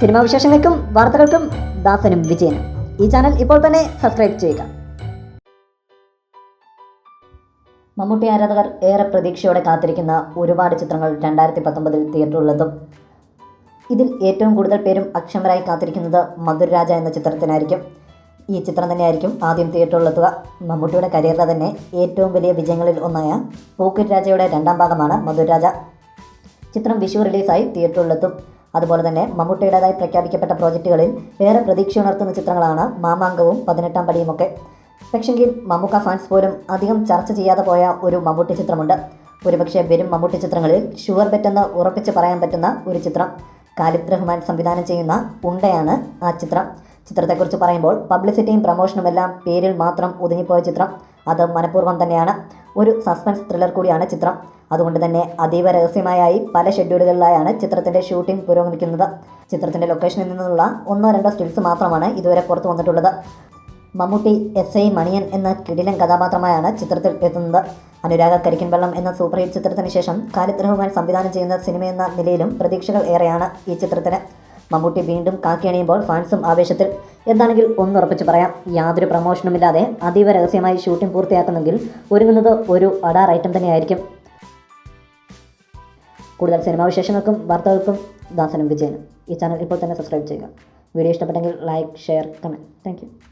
Cinema വിശേഷങ്ങൾക്കും വാർത്തകൾക്കും ദാസനും വിജയനും. ഈ ചാനൽ ഇപ്പോൾ തന്നെ സബ്സ്ക്രൈബ് ചെയ്യുക. മമ്മൂട്ടി ആരാധകർ ഏറെ പ്രതീക്ഷയോടെ കാത്തിരിക്കുന്ന ഒരുപാട് ചിത്രങ്ങൾ രണ്ടായിരത്തി പത്തൊമ്പതിൽ തിയേറ്ററിലെത്തും ഇതിൽ ഏറ്റവും കൂടുതൽ പേരും അക്ഷമരായി കാത്തിരിക്കുന്നത് മധുരരാജ എന്ന ചിത്രത്തിനായിരിക്കും. ഈ ചിത്രം തന്നെയായിരിക്കും ആദ്യം തിയേറ്ററിലെത്തുക. മമ്മൂട്ടിയുടെ കരിയറിലെ തന്നെ ഏറ്റവും വലിയ വിജയങ്ങളിൽ ഒന്നായ പോക്കറ്റ് രാജയുടെ രണ്ടാം ഭാഗമാണ് മധുരരാജ. ചിത്രം വിഷു റിലീസായി തിയേറ്ററിലെത്തും. അതുപോലെ തന്നെ മമ്മൂട്ടിയുടേതായി പ്രഖ്യാപിക്കപ്പെട്ട പ്രോജക്റ്റുകളിൽ ഏറെ പ്രതീക്ഷ ഉണർത്തുന്ന ചിത്രങ്ങളാണ് മാമാങ്കവും പതിനെട്ടാം പടിയുമൊക്കെ. പക്ഷെങ്കിൽ മമ്മൂക്ക ഫാൻസ് പോലും അധികം ചർച്ച ചെയ്യാതെ പോയ ഒരു മമ്മൂട്ടി ചിത്രമുണ്ട്. ഒരുപക്ഷെ വരും മമ്മൂട്ടി ചിത്രങ്ങളിൽ ഷുവർ ബെറ്റ് എന്ന് ഉറപ്പിച്ച് പറയാൻ പറ്റുന്ന ഒരു ചിത്രം. കാലിദ് റഹ്മാൻ സംവിധാനം ചെയ്യുന്ന ഉണ്ടയാണ് ആ ചിത്രം. ചിത്രത്തെക്കുറിച്ച് പറയുമ്പോൾ പബ്ലിസിറ്റിയും പ്രമോഷനുമെല്ലാം പേരിൽ മാത്രം ഒതുങ്ങിപ്പോയ ചിത്രം. അത് മനഃപൂർവം തന്നെയാണ്. ഒരു സസ്പെൻസ് ത്രില്ലർ കൂടിയാണ് ചിത്രം. അതുകൊണ്ട് തന്നെ അതീവ രഹസ്യമായി പല ഷെഡ്യൂളുകളിലായാണ് ചിത്രത്തിന്റെ ഷൂട്ടിംഗ് പുരോഗമിക്കുന്നത്. ചിത്രത്തിന്റെ ലൊക്കേഷനിൽ നിന്നുള്ള ഒന്നോ രണ്ടോ സ്റ്റിൽസ് മാത്രമാണ് ഇതുവരെ പുറത്തു വന്നിട്ടുള്ളത്. മമ്മൂട്ടി എസ് ഐ മണിയൻ എന്ന കിടിലൻ കഥാപാത്രമായാണ് ചിത്രത്തിൽ എത്തുന്നത്. അനുരാഗ കരിക്കിൻവെള്ളം എന്ന സൂപ്പർ ഹിറ്റ് ചിത്രത്തിന് ശേഷം കാലിത്രഹുമാൻ സംവിധാനം ചെയ്യുന്ന സിനിമയെന്ന നിലയിലും പ്രതീക്ഷകൾ ഏറെയാണ് ഈ ചിത്രത്തിന്. മമ്മൂട്ടി വീണ്ടും കാക്കി അണിയുമ്പോൾ ഫാൻസും ആവേശത്തിൽ എന്താണെങ്കിൽ ഒന്നുറപ്പിച്ച് പറയാം യാതൊരു പ്രമോഷനുമില്ലാതെ അതീവ രഹസ്യമായി ഷൂട്ടിംഗ് പൂർത്തിയാക്കുന്നെങ്കിൽ ഒരുങ്ങുന്നത് ഒരു അടാർ ഐറ്റം തന്നെയായിരിക്കും. കൂടുതൽ സിനിമാ വിശേഷങ്ങൾക്കും വാർത്തകൾക്കും ദാസനും വിജയനും. ഈ ചാനൽ ഇപ്പോൾ തന്നെ സബ്സ്ക്രൈബ് ചെയ്യുക. വീഡിയോ ഇഷ്ടപ്പെട്ടെങ്കിൽ ലൈക്ക് ഷെയർ കമന്റ്. താങ്ക്